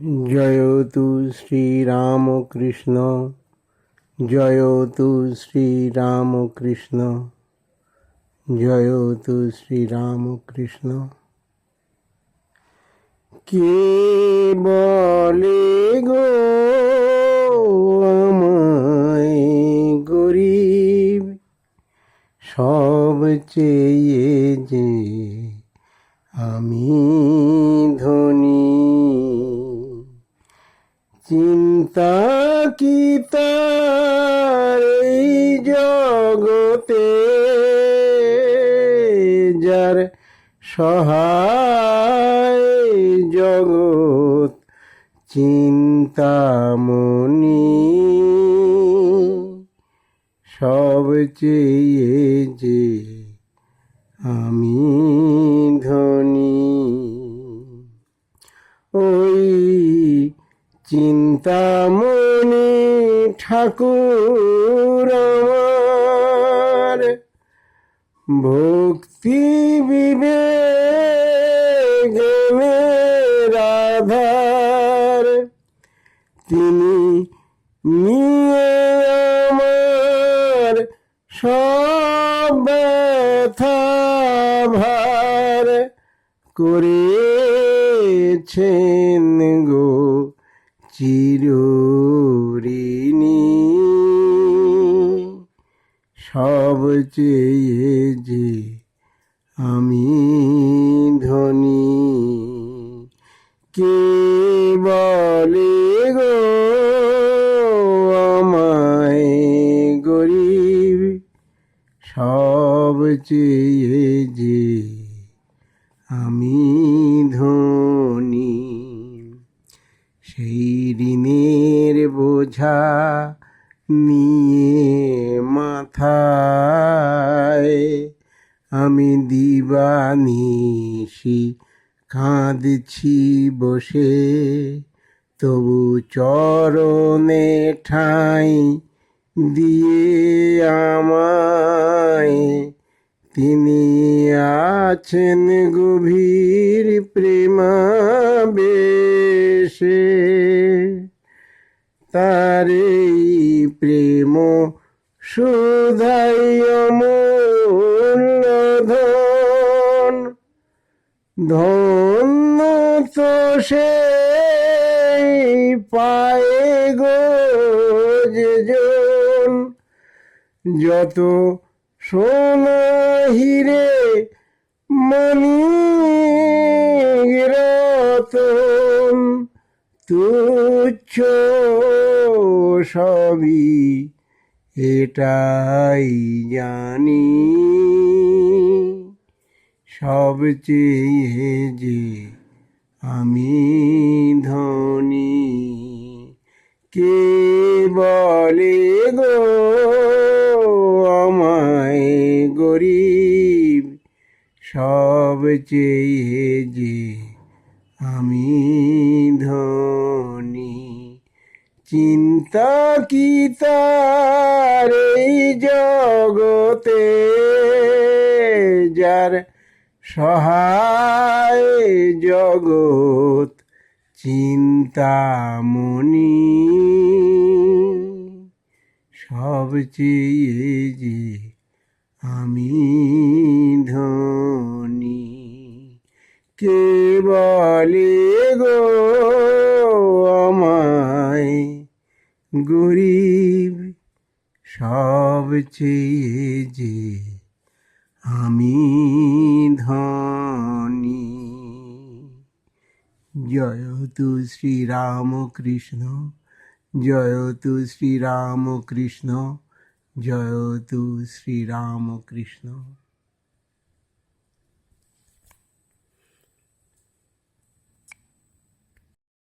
জয়তু শ্রীরামকৃষ্ণ জয়তু শ্রীরামকৃষ্ণ জয়তু শ্রীরামকৃষ্ণ কে বলে গো আমায় গরিব? সব চেয়ে যে আমি চিন্তা কি তার এই জগতে যার সহায় জগৎ চিন্তামণি সব চেয়ে যে আমি চিন্তামণি ঠাকুর আমার। ভক্তি বিবেক রাধার। তিনি নিয়ে আমার সব ব্যথা ভার করেছেন গো। চিরঋণী সব চেয়ে যে আমি ধনী। কে বলে গো আমায় গরিব? সব চেয়ে যে আমি বোঝা নিয়ে মাথায়। আমি দিবানিশি কাঁদছি বসে, তবু চরণে ঠাঁই দিয়ে আমায়। তিনি আছেন গভীর প্রেমাবেশে। তার প্রেম সুধাই ধন। ধন্য তো সে পায়ে গো যেজন যত সোনা হিরে মনি তুচ্ছ সবই এটাই জানি। সব চেয়ে যে আমি ধনী, কে বলে গো আমায় গরিব? সব চেয়ে যে আমি ধনী চিন্তা কি তার এই জগতে? যার সহায় জগৎ চিন্তামণি সব চেয়ে যে আমি ধনী। কে বলে গো গরিব সব চেয়ে যে আমি ধনী। জয় তু শ্রীরামকৃষ্ণ জয় তু শ্রীরামকৃষ্ণ জয় তু শ্রীরামকৃষ্ণ